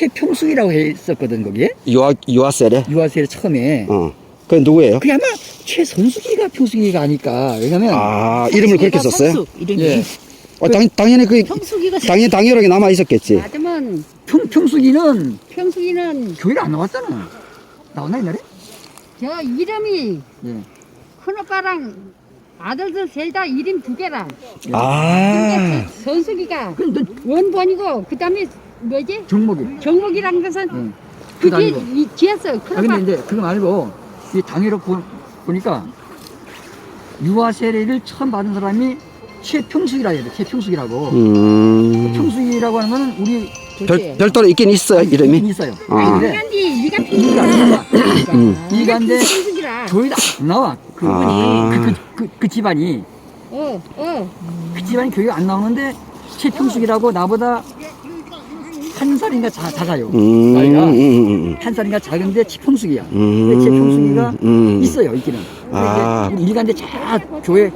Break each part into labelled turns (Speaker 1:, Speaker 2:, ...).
Speaker 1: 최평숙이라고 했었거든 거기에
Speaker 2: 유아 유아셀에.
Speaker 1: 유아세를 처음에
Speaker 2: 어. 그 누구예요?
Speaker 1: 그게 아마 최선숙이가 평숙이가 아니까 왜냐면
Speaker 2: 아 이름을 그렇게 썼어요?
Speaker 3: 성숙, 이름이.
Speaker 1: 예.
Speaker 2: 어, 당, 당연히 그
Speaker 3: 평숙이가
Speaker 2: 당연히 당연하게 남아 있었겠지.
Speaker 3: 맞으면
Speaker 1: 평, 평숙이는
Speaker 3: 평숙이는
Speaker 1: 교회를 안 나왔잖아 나왔나 옛날에?
Speaker 3: 저 이름이
Speaker 1: 예.
Speaker 3: 큰오빠랑 아들들 셋 다 이름 두 개라.
Speaker 2: 아.
Speaker 3: 근데 선숙이가 원본이고 그 다음에 뭐지?
Speaker 1: 정목이
Speaker 3: 정목이라는 것은
Speaker 1: 예.
Speaker 3: 그
Speaker 1: 그거
Speaker 3: 뒤에
Speaker 1: 아니고
Speaker 3: 이 뒤에서
Speaker 1: 아 근데 이제 그거 말고 이 당회로 보, 보니까 유아 세례를 처음 받은 사람이 최평숙이라 해야 돼 최평숙이라고
Speaker 2: 음.
Speaker 1: 평숙이라고 하는 거는 우리
Speaker 2: 별 별도로 있긴 있어요 이름이.
Speaker 1: 있어요
Speaker 2: 아.
Speaker 1: 근데
Speaker 3: 이간디 네가
Speaker 1: 이가
Speaker 3: 평숙이라.
Speaker 2: 음.
Speaker 1: 이간데
Speaker 3: 평숙이라.
Speaker 1: 교회도 안 나와 그,
Speaker 2: 아.
Speaker 1: 그, 그, 그, 그 집안이
Speaker 3: 어, 어.
Speaker 1: 그 집안이 교회 안 나오는데 최평숙이라고 나보다 한 살인가 자, 작아요
Speaker 2: 음.
Speaker 1: 나이가
Speaker 2: 음, 음,
Speaker 1: 한 살인가 작은데 최평숙이야
Speaker 2: 음.
Speaker 1: 근데 최평숙이가
Speaker 2: 음.
Speaker 1: 있어요 있기는 근데
Speaker 2: 아.
Speaker 1: 이제 일간데 저 교회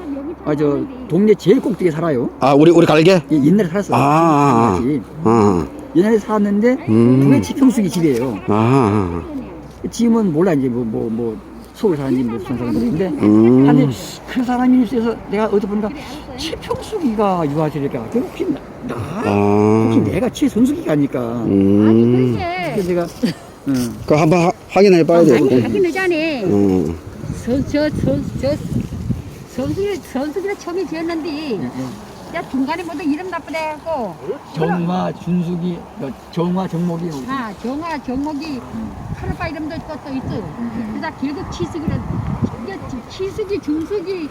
Speaker 1: 아 저 동네 제일 꼭대기에 살아요
Speaker 2: 아 우리 우리 갈게.
Speaker 1: 예, 옛날에 살았어요
Speaker 2: 아, 아, 아.
Speaker 1: 같이.
Speaker 2: 아.
Speaker 1: 옛날에 살았는데
Speaker 2: 음.
Speaker 1: 그게 최평숙이 집이에요
Speaker 2: 아.
Speaker 1: 지금은 몰라 이제 뭐 뭐 뭐 서울 뭐 무슨 사람인데
Speaker 2: 음.
Speaker 1: 아니 그 사람이 있어서 내가 어디 보니까 최평숙이가 유아들이니까 혹시 나, 나 혹시
Speaker 2: 아.
Speaker 1: 내가 최선숙이가 아닐까
Speaker 3: 아니
Speaker 2: 음.
Speaker 3: 그렇게
Speaker 1: 그래서 내가 응.
Speaker 2: 그 한번 하- 확인해 봐야 되겠네.
Speaker 3: 하긴 하자네.
Speaker 2: 음.
Speaker 3: 저저저저 선숙이 선숙이를 처음에 지었는데
Speaker 1: 예, 예.
Speaker 3: 야 중간에 모두 이름 나쁘대갖고
Speaker 1: 정화 준숙이 어, 정화 정목이
Speaker 3: 뭐아 정화 정목이 하루빠 이름도 있고 또 있어. 그다 결국 치숙이를 이게 치숙이 중숙이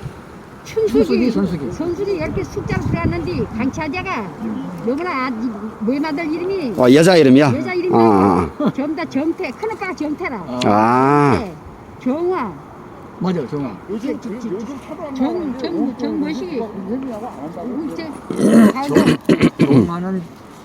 Speaker 1: 춘숙이,
Speaker 3: 춘숙이
Speaker 1: 선숙이.
Speaker 3: 선숙이 이렇게 숫자로 들어갔는데 강차자가 요번에 아, 모임 아들 이름이
Speaker 2: 어 여자 이름이야?
Speaker 3: 여자 이름이
Speaker 2: 아.
Speaker 3: 전다 정태 큰오빠가 정태라.
Speaker 1: 아,
Speaker 2: 아.
Speaker 3: 네, 정화
Speaker 1: 맞아 정화
Speaker 3: 정정 정무시
Speaker 1: 정화는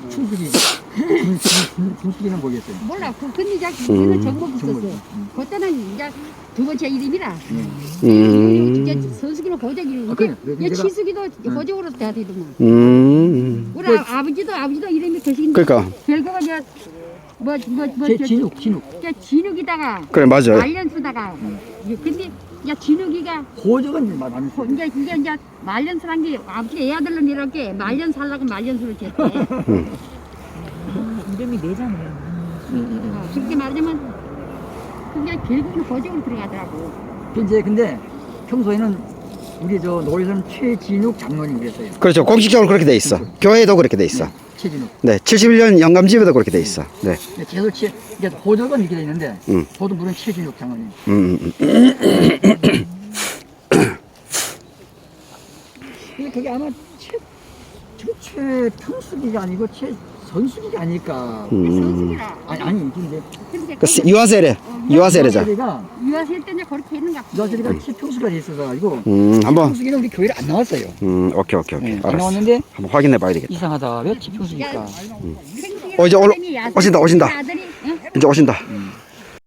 Speaker 1: 춘숙이 준- 준- 준숙이는 모르겠어요
Speaker 3: 몰라 그 근데 이제
Speaker 2: 음.
Speaker 3: 그는 정복 있었어.
Speaker 1: 음.
Speaker 3: 그때는 이제 두 번째 이름이라.
Speaker 2: 음.
Speaker 3: 이제 선숙이는 고작 이름.
Speaker 1: 아, 그래.
Speaker 3: 이제
Speaker 1: 내가-
Speaker 3: 치숙이도 고적으로 돼야 되더만.
Speaker 2: 음.
Speaker 3: 우리 아, 아버지도 아버지도 이름이 거신데
Speaker 2: 그러니까
Speaker 3: 결국은 이제 뭐뭐뭐
Speaker 1: 제 진욱 진욱
Speaker 3: 진욱이다가
Speaker 2: 그래 맞아요.
Speaker 3: 말년 쓰다가 근데 야 진욱이가
Speaker 1: 고적은 마- 많이
Speaker 3: 고- 이제 이게 이제 말년 쓰란 게 아버지 애 아들은 이렇게 말년 살라고 말년수를 쳤대.
Speaker 4: 이름이 내잖아요.
Speaker 3: 어, 그렇게 말하자면 그게 결국은 고적으로 들어가더라고.
Speaker 1: 이제 근데 평소에는 우리 저 노래선 최진욱 장로님 그랬어요
Speaker 2: 그렇죠. 공식적으로 그렇게 돼 있어. 교회도 그렇게 돼 있어.
Speaker 1: 최진욱
Speaker 2: 네. 71년 영감집에도 그렇게 돼 있어. 네.
Speaker 1: 근데 계속 최 이게 고적은 이렇게 돼 있는데
Speaker 2: 음.
Speaker 1: 저도 물론 최진욱 장로님
Speaker 2: 음. 음, 음.
Speaker 1: 근데 그게 아마 최, 저 최평숙이가 아니고 최선숙이가 아닐까.
Speaker 2: 음.
Speaker 1: 아니, 아니,
Speaker 3: 근데
Speaker 2: 그 유아세례. 유아세례자.
Speaker 1: 유아세리가,
Speaker 3: 유아실 때 이제 그렇게 했는가 보다.
Speaker 1: 유아세리가 최평숙이가 돼 있어가지고,
Speaker 2: 음. 한번.
Speaker 1: 최평숙이는 우리 교회를 안 나왔어요.
Speaker 2: 음. 오케이 오케이 오케이.
Speaker 1: 네, 안
Speaker 2: 알았어.
Speaker 1: 나왔는데,
Speaker 2: 한번 확인해 봐야 되겠다.
Speaker 1: 이상하다. 왜 최평숙일까?
Speaker 2: 어, 이제 올- 오신다, 오신다.
Speaker 3: 아들이 응?
Speaker 2: 이제 오신다.
Speaker 1: 음.